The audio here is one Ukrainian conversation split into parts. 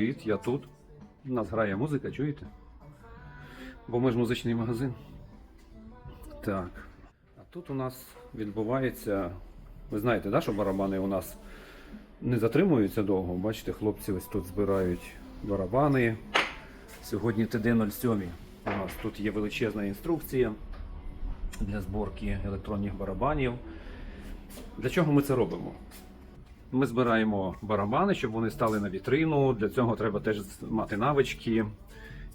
Привіт, я тут. У нас грає музика, чуєте? Бо ми ж музичний магазин. Так. А тут у нас відбувається. Ви знаєте, да, що барабани у нас не затримуються довго. Бачите, хлопці ось тут збирають барабани. Сьогодні ТД-07. У нас тут є величезна інструкція для зборки електронних барабанів. Для чого ми це робимо? Ми збираємо барабани, щоб вони стали на вітрину. Для цього треба теж мати навички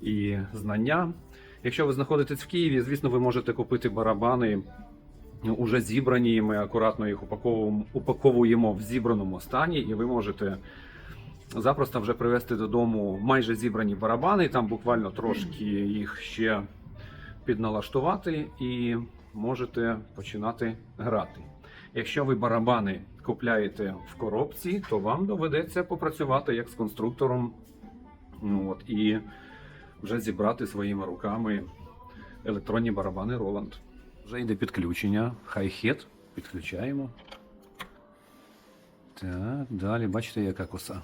і знання. Якщо ви знаходитесь в Києві, звісно, ви можете купити барабани уже зібрані. Ми акуратно їх упаковуємо в зібраному стані, і ви можете запросто вже привезти додому майже зібрані барабани. Там буквально трошки їх ще підналаштувати, і можете починати грати. Якщо ви барабани купляєте в коробці, то вам доведеться попрацювати як з конструктором. Ну, от, і вже зібрати своїми руками електронні барабани Roland. Вже йде підключення. Хай-хет. Підключаємо. Так, далі бачите, яка коса.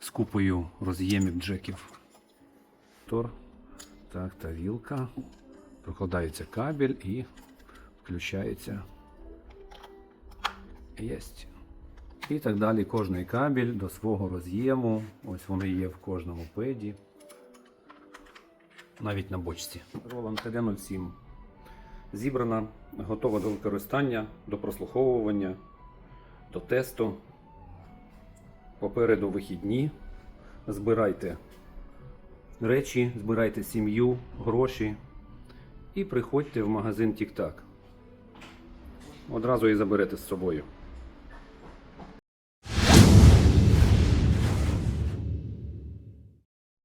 З купою роз'ємів джеків. Тор. Так, та вілка. Прокладається кабель і включається. Єсть. І так далі кожний кабель до свого роз'єму. Ось вони є в кожному педі. Навіть на бочці. Roland TD07 зібрана, готова до використання, до прослуховування, до тесту. Попереду вихідні. Збирайте речі, збирайте сім'ю, гроші і приходьте в магазин Тік-Так. Одразу і заберете з собою.